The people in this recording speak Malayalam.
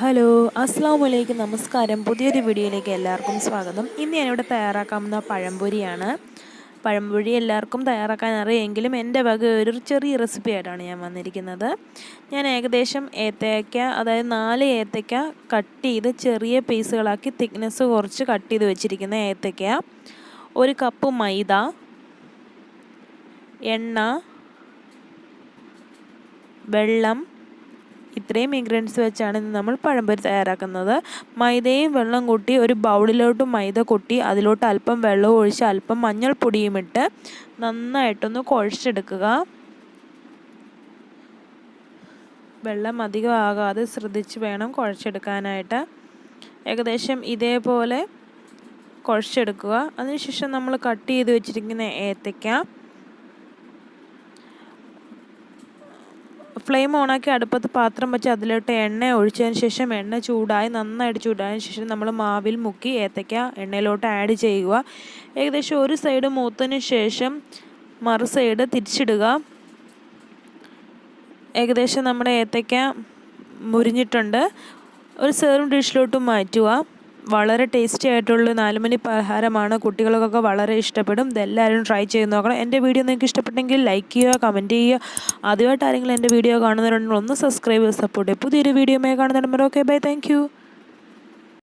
ഹലോ അസ്സാം വലൈക്കും നമസ്കാരം. പുതിയൊരു വീഡിയോയിലേക്ക് എല്ലാവർക്കും സ്വാഗതം. ഇന്ന് ഞാനിവിടെ തയ്യാറാക്കാവുന്ന പഴംപൊരിയാണ്. പഴംപൊരി എല്ലാവർക്കും തയ്യാറാക്കാൻ അറിയെങ്കിലും എന്റെ വക ഒരു ചെറിയ റെസിപ്പി ആയിട്ടാണ് ഞാൻ വന്നിരിക്കുന്നത്. ഞാൻ ഏകദേശം ഏത്തയ്ക്ക അതായത് നാല് ഏത്തയ്ക്ക കട്ട് ചെയ്ത് ചെറിയ പീസുകളാക്കി തിക്നെസ് കുറച്ച് കട്ട് ചെയ്ത് വെച്ചിരിക്കുന്ന ഏത്തയ്ക്ക ഒരു കപ്പ് മൈദ എണ്ണ വെള്ളം ഇത്രയും ഇൻഗ്രീഡിയൻസ് വെച്ചാണ് ഇന്ന് നമ്മൾ പഴംപൊരി തയ്യാറാക്കുന്നത്. മൈദയും വെള്ളം കൂട്ടി ഒരു ബൗളിലോട്ട് മൈദ കൊട്ടി അതിലോട്ട് അല്പം വെള്ളം ഒഴിച്ച് അല്പം മഞ്ഞൾപ്പൊടിയും ഇട്ട് നന്നായിട്ടൊന്ന് കുഴച്ചെടുക്കുക. വെള്ളം അധികം ആകാതെ ശ്രദ്ധിച്ച് വേണം കുഴച്ചെടുക്കാനായിട്ട്. ഏകദേശം ഇതേപോലെ കുഴച്ചെടുക്കുക. അതിനുശേഷം നമ്മൾ കട്ട് ചെയ്ത് വെച്ചിരിക്കുന്ന ഏത്തയ്ക്ക ഫ്ലെയിം ഓണാക്കി അടുപ്പത്ത് പാത്രം വെച്ച് അതിലോട്ട് എണ്ണ ഒഴിച്ചതിന് ശേഷം എണ്ണ ചൂടായി നന്നായിട്ട് ചൂടായതിനു ശേഷം നമ്മൾ മാവിൽ മുക്കി ഏത്തയ്ക്ക എണ്ണയിലോട്ട് ആഡ് ചെയ്യുക. ഏകദേശം ഒരു സൈഡ് മൂത്തതിന് ശേഷം മറു സൈഡ് തിരിച്ചിടുക. ഏകദേശം നമ്മുടെ ഏത്തയ്ക്ക മുരിഞ്ഞിട്ടുണ്ട്. ഒരു സെർവ് ഡിഷിലോട്ട് മാറ്റുക. വളരെ ടേസ്റ്റി ആയിട്ടുള്ള നാലുമണി പലഹാരമാണ്. കുട്ടികൾക്കൊക്കെ വളരെ ഇഷ്ടപ്പെടും. ഇതെല്ലാവരും ട്രൈ ചെയ്ത് നോക്കണം. എന്റെ വീഡിയോ നിങ്ങൾക്ക് ഇഷ്ടപ്പെട്ടെങ്കിൽ ലൈക്ക് ചെയ്യുക കമന്റ് ചെയ്യുക. ആദ്യമായിട്ട് ആരെങ്കിലും എന്റെ വീഡിയോ കാണുന്നവരുണ്ടെങ്കിൽ ഒന്ന് സബ്സ്ക്രൈബ് ചെയ്ത് സപ്പോർട്ട് ചെയ്യുക പുതിയൊരു വീഡിയോ കാണുന്നുണ്ടെങ്കിൽ ഓക്കെ ബൈ താങ്ക്